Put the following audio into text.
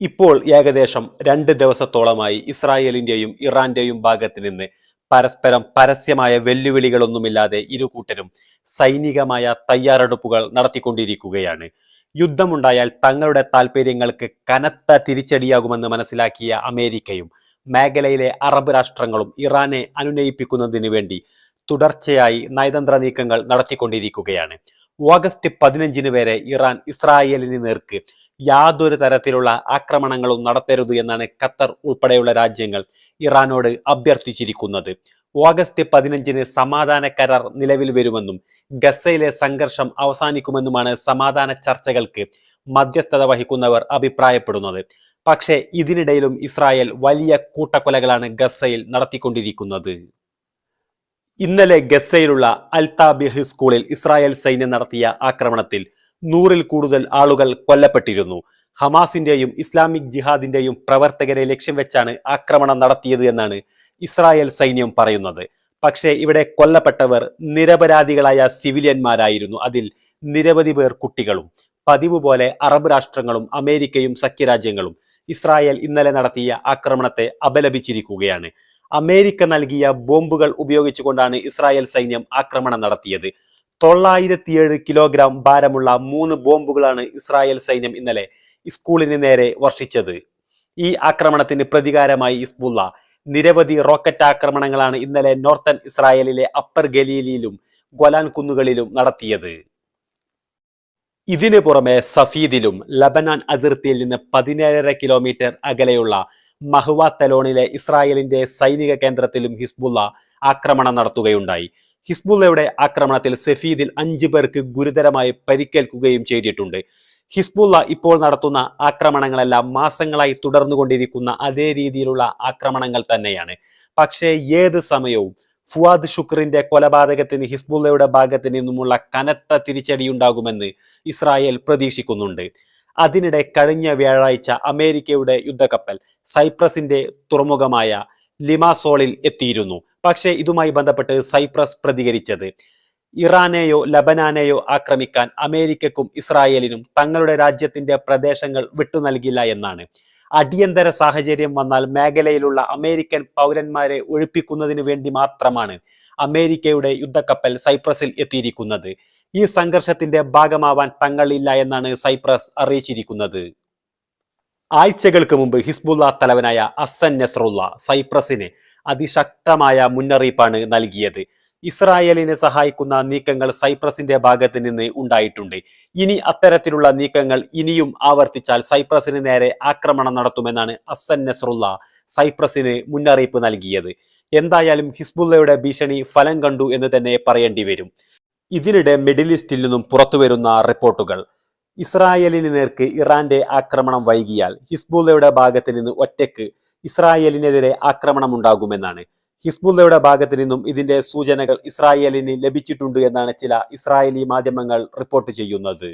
ഇപ്പോൾ ഏകദേശം രണ്ട് ദിവസത്തോളമായി ഇസ്രായേലിന്റെയും ഇറാന്റെയും ഭാഗത്ത് നിന്ന് പരസ്പരം പരസ്യമായ വെല്ലുവിളികളൊന്നുമില്ലാതെ ഇരു കൂട്ടരും സൈനികമായ തയ്യാറെടുപ്പുകൾ നടത്തിക്കൊണ്ടിരിക്കുകയാണ്. യുദ്ധമുണ്ടായാൽ തങ്ങളുടെ താൽപ്പര്യങ്ങൾക്ക് കനത്ത തിരിച്ചടിയാകുമെന്ന് മനസ്സിലാക്കിയ അമേരിക്കയും മേഖലയിലെ അറബ് രാഷ്ട്രങ്ങളും ഇറാനെ അനുനയിപ്പിക്കുന്നതിന് വേണ്ടി തുടർച്ചയായി നയതന്ത്ര നീക്കങ്ങൾ നടത്തിക്കൊണ്ടിരിക്കുകയാണ്. ഓഗസ്റ്റ് പതിനഞ്ചിന് വരെ ഇറാൻ ഇസ്രായേലിന് നേർക്ക് യാതൊരു തരത്തിലുള്ള ആക്രമണങ്ങളും നടത്തരുത് എന്നാണ് ഖത്തർ ഉൾപ്പെടെയുള്ള രാജ്യങ്ങൾ ഇറാനോട് അഭ്യർത്ഥിച്ചിരിക്കുന്നത്. ഓഗസ്റ്റ് പതിനഞ്ചിന് സമാധാന കരാർ നിലവിൽ വരുമെന്നും ഗസയിലെ സംഘർഷം അവസാനിക്കുമെന്നുമാണ് സമാധാന ചർച്ചകൾക്ക് മധ്യസ്ഥത വഹിക്കുന്നവർ അഭിപ്രായപ്പെടുന്നത്. പക്ഷേ ഇതിനിടയിലും ഇസ്രായേൽ വലിയ കൂട്ടക്കൊലകളാണ് ഗസയിൽ നടത്തിക്കൊണ്ടിരിക്കുന്നത്. ഇന്നലെ ഗസയിലുള്ള അൽതാബിഹ് സ്കൂളിൽ ഇസ്രായേൽ സൈന്യം നടത്തിയ ആക്രമണത്തിൽ നൂറിൽ കൂടുതൽ ആളുകൾ കൊല്ലപ്പെട്ടിരുന്നു. ഹമാസിന്റെയും ഇസ്ലാമിക് ജിഹാദിന്റെയും പ്രവർത്തകരെ ലക്ഷ്യം വെച്ചാണ് ആക്രമണം നടത്തിയത് എന്നാണ് ഇസ്രായേൽ സൈന്യം പറയുന്നത്. പക്ഷേ ഇവിടെ കൊല്ലപ്പെട്ടവർ നിരപരാധികളായ സിവിലിയന്മാരായിരുന്നു. അതിൽ നിരവധി പേർ കുട്ടികളും. പതിവ് പോലെ അറബ് രാഷ്ട്രങ്ങളും അമേരിക്കയും സഖ്യരാജ്യങ്ങളും ഇസ്രായേൽ ഇന്നലെ നടത്തിയ ആക്രമണത്തെ അപലപിച്ചിരിക്കുകയാണ്. അമേരിക്ക നൽകിയ ബോംബുകൾ ഉപയോഗിച്ചുകൊണ്ടാണ് ഇസ്രായേൽ സൈന്യം ആക്രമണം നടത്തിയത്. തൊള്ളായിരത്തിയേഴ് കിലോഗ്രാം ഭാരമുള്ള മൂന്ന് ബോംബുകളാണ് ഇസ്രായേൽ സൈന്യം ഇന്നലെ സ്കൂളിന് നേരെ വർഷിച്ചത്. ഈ ആക്രമണത്തിന് പ്രതികാരമായി ഇസ്ബുള്ള നിരവധി റോക്കറ്റ് ആക്രമണങ്ങളാണ് ഇന്നലെ നോർത്തൻ ഇസ്രായേലിലെ അപ്പർ ഗലീലിയിലും ഗൊലാൻ കുന്നുകളിലും നടത്തിയത്. ഇതിനു പുറമെ സഫീദിലും ലബനാൻ അതിർത്തിയിൽ നിന്ന് പതിനേഴര കിലോമീറ്റർ അകലെയുള്ള മഹുവ തലോണിലെ ഇസ്രായേലിന്റെ സൈനിക കേന്ദ്രത്തിലും ഹിസ്ബുള്ള ആക്രമണം നടത്തുകയുണ്ടായി. ഹിസ്ബുള്ളയുടെ ആക്രമണത്തിൽ സഫീദിൽ അഞ്ചു പേർക്ക് ഗുരുതരമായി പരിക്കേൽക്കുകയും ചെയ്തിട്ടുണ്ട്. ഹിസ്ബുള്ള ഇപ്പോൾ നടത്തുന്ന ആക്രമണങ്ങളെല്ലാം മാസങ്ങളായി തുടർന്നുകൊണ്ടിരിക്കുന്ന അതേ രീതിയിലുള്ള ആക്രമണങ്ങൾ തന്നെയാണ്. പക്ഷേ ഏത് സമയവും ഫുവാദ് ഷുക്രിന്റെ കൊലപാതകത്തിന് ഹിസ്ബുള്ളയുടെ ഭാഗത്ത് നിന്നുമുള്ള കനത്ത തിരിച്ചടിയുണ്ടാകുമെന്ന് ഇസ്രായേൽ പ്രതീക്ഷിക്കുന്നുണ്ട്. അതിനിടെ കഴിഞ്ഞ വ്യാഴാഴ്ച അമേരിക്കയുടെ യുദ്ധക്കപ്പൽ സൈപ്രസിന്റെ തുറമുഖമായ ലിമാസോളിൽ എത്തിയിരുന്നു. പക്ഷേ ഇതുമായി ബന്ധപ്പെട്ട് സൈപ്രസ് പ്രതികരിച്ചത്. ഇറാനെയോ ലബനാനെയോ ആക്രമിക്കാൻ അമേരിക്കക്കും ഇസ്രായേലിനും തങ്ങളുടെ രാജ്യത്തിന്റെ പ്രദേശങ്ങൾ വിട്ടു നൽകില്ല എന്നാണ്. അടിയന്തര സാഹചര്യം വന്നാൽ മേഖലയിലുള്ള അമേരിക്കൻ പൗരന്മാരെ ഒഴിപ്പിക്കുന്നതിനു വേണ്ടി മാത്രമാണ് അമേരിക്കയുടെ യുദ്ധക്കപ്പൽ സൈപ്രസിൽ എത്തിയിരിക്കുന്നത്. ഈ സംഘർഷത്തിന്റെ ഭാഗമാവാൻ തങ്ങളില്ല എന്നാണ് സൈപ്രസ് അറിയിച്ചിരിക്കുന്നത്. ആഴ്ചകൾക്ക് മുമ്പ് ഹിസ്ബുള്ള തലവനായ അസൻ നസ്രുള്ള സൈപ്രസിന് അതിശക്തമായ മുന്നറിയിപ്പാണ് നൽകിയത്. ഇസ്രായേലിനെ സഹായിക്കുന്ന നീക്കങ്ങൾ സൈപ്രസിന്റെ ഭാഗത്ത് നിന്ന് ഉണ്ടായിട്ടുണ്ട്. ഇനി അത്തരത്തിലുള്ള നീക്കങ്ങൾ ഇനിയും ആവർത്തിച്ചാൽ സൈപ്രസിന് നേരെ ആക്രമണം നടത്തുമെന്നാണ് അസൻ നസ്രുള്ള സൈപ്രസിന് മുന്നറിയിപ്പ് നൽകിയത്. എന്തായാലും ഹിസ്ബുള്ളയുടെ ഭീഷണി ഫലം കണ്ടു എന്ന് തന്നെ പറയേണ്ടി വരും. ഇതിനിടെ മിഡിൽ ഈസ്റ്റിൽ നിന്നും പുറത്തുവരുന്ന റിപ്പോർട്ടുകൾ. ഇസ്രായേലിന് നേർക്ക് ഇറാന്റെ ആക്രമണം വൈകിയാൽ ഹിസ്ബുള്ളയുടെ ഭാഗത്ത് നിന്ന് ഒറ്റയ്ക്ക് ഇസ്രായേലിനെതിരെ ആക്രമണം ഉണ്ടാകുമെന്നാണ് ഹിസ്ബുള്ളയുടെ ഭാഗത്ത് നിന്നും ഇതിന്റെ സൂചനകൾ ഇസ്രായേലിന് ലഭിച്ചിട്ടുണ്ട് എന്നാണ് ചില ഇസ്രായേലി മാധ്യമങ്ങൾ റിപ്പോർട്ട് ചെയ്യുന്നത്.